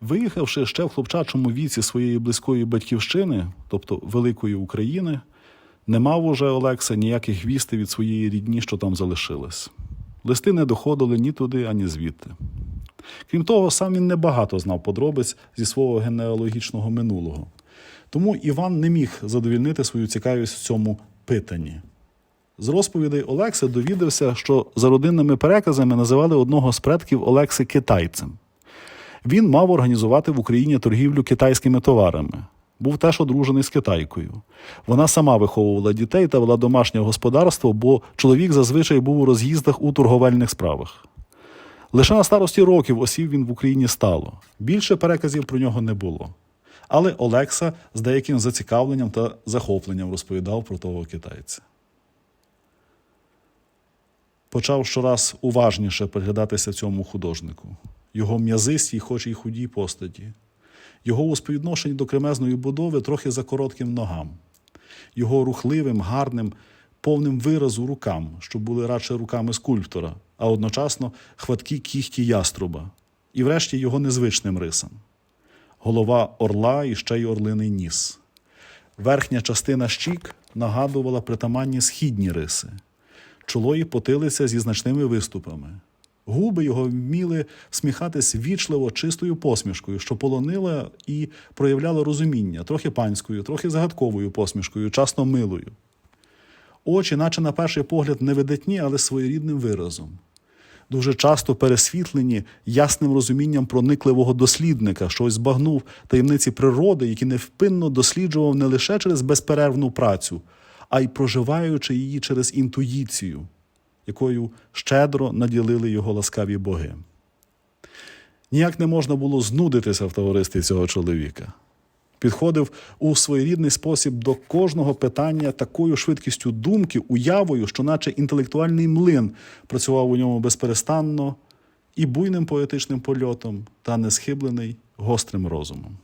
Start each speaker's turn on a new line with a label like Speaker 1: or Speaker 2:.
Speaker 1: Виїхавши ще в хлопчачому віці своєї близької батьківщини, тобто Великої України, не мав уже Олекса ніяких вістей від своєї рідні, що там залишились. Листи не доходили ні туди, ані звідти. Крім того, сам він небагато знав подробиць зі свого генеалогічного минулого. Тому Іван не міг задовільнити свою цікавість в цьому питанні. З розповідей Олекси довідався, що за родинними переказами називали одного з предків Олекси китайцем. Він мав організувати в Україні торгівлю китайськими товарами. Був теж одружений з китайкою. Вона сама виховувала дітей та вела домашнє господарство, бо чоловік зазвичай був у роз'їздах у торговельних справах. Лише на старості років осів він в Україні стало. Більше переказів про нього не було. Але Олекса з деяким зацікавленням та захопленням розповідав про того китайця. Почав щораз уважніше приглядатися цьому художнику, його м'язистій, хоч і худій постаті, його у співвідношенні до кремезної будови трохи за коротким ногам, його рухливим, гарним, повним виразу рукам, що були радше руками скульптора, а одночасно хваткі кіхті яструба, і врешті його незвичним рисам. Голова орла і ще й орлиний ніс. Верхня частина щік нагадувала притаманні східні риси чоло і потилиця зі значними виступами. Губи його вміли всміхатись вічливо чистою посмішкою, що полонила і проявляла розуміння, трохи панською, трохи загадковою посмішкою, часто милою. Очі, наче на перший погляд, невидатні, але своєрідним виразом. Дуже часто пересвітлені ясним розумінням проникливого дослідника, що ось збагнув таємниці природи, які невпинно досліджував не лише через безперервну працю, а й проживаючи її через інтуїцію, якою щедро наділили його ласкаві боги. Ніяк не можна було знудитися в товаристві цього чоловіка. Підходив у своєрідний спосіб до кожного питання такою швидкістю думки, уявою, що, наче інтелектуальний млин, працював у ньому безперестанно і буйним поетичним польотом, та несхиблений гострим розумом.